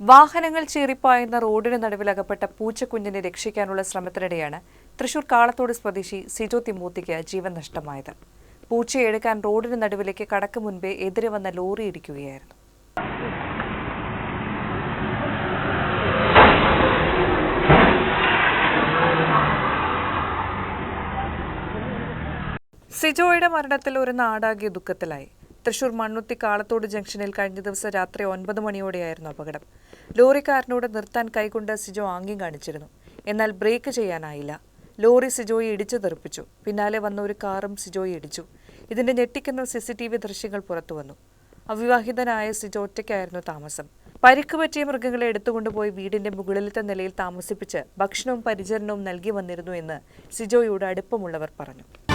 വാഹനങ്ങൾ ചീറിപ്പായുന്ന റോഡിന് നടുവിൽ അകപ്പെട്ട പൂച്ചക്കുഞ്ഞിനെ രക്ഷിക്കാനുള്ള ശ്രമത്തിനിടെയാണ് തൃശൂർ കാളത്തോട് സ്വദേശി സിജോ തിമൂത്തിക്ക് ജീവൻ നഷ്ടമായത്. പൂച്ചയെ എടുക്കാൻ റോഡിന് നടുവിലേക്ക് കടക്കു മുൻപേ എതിരെ വന്ന ലോറി ഇടിക്കുകയായിരുന്നു. സിജോയുടെ മരണത്തിൽ ഒരു നാടാകെ ദുഃഖത്തിലായി. തൃശൂർ മണ്ണുത്തി കാളത്തോട് ജംഗ്ഷനിൽ കഴിഞ്ഞ ദിവസം രാത്രി ഒൻപത് മണിയോടെയായിരുന്നു അപകടം. ലോറിക്കാരനോട് നിർത്താൻ കൈകൊണ്ട് സിജോ ആംഗ്യം കാണിച്ചിരുന്നു. എന്നാൽ ബ്രേക്ക് ചെയ്യാനായില്ല. ലോറി സിജോയെ ഇടിച്ചു തെറിപ്പിച്ചു. പിന്നാലെ വന്ന ഒരു കാറും സിജോയെ ഇടിച്ചു. ഇതിന്റെ ഞെട്ടിക്കുന്ന സി സി ടി വി ദൃശ്യങ്ങൾ പുറത്തുവന്നു അവിവാഹിതനായ സിജോ ഒറ്റയ്ക്കായിരുന്നു താമസം. പരിക്ക് പറ്റിയ മൃഗങ്ങളെ എടുത്തുകൊണ്ടുപോയി വീടിന്റെ മുകളിലത്തെ നിലയിൽ താമസിപ്പിച്ച് ഭക്ഷണവും പരിചരണവും നൽകി വന്നിരുന്നു എന്ന് സിജോയോട് അടുപ്പമുള്ളവർ പറഞ്ഞു.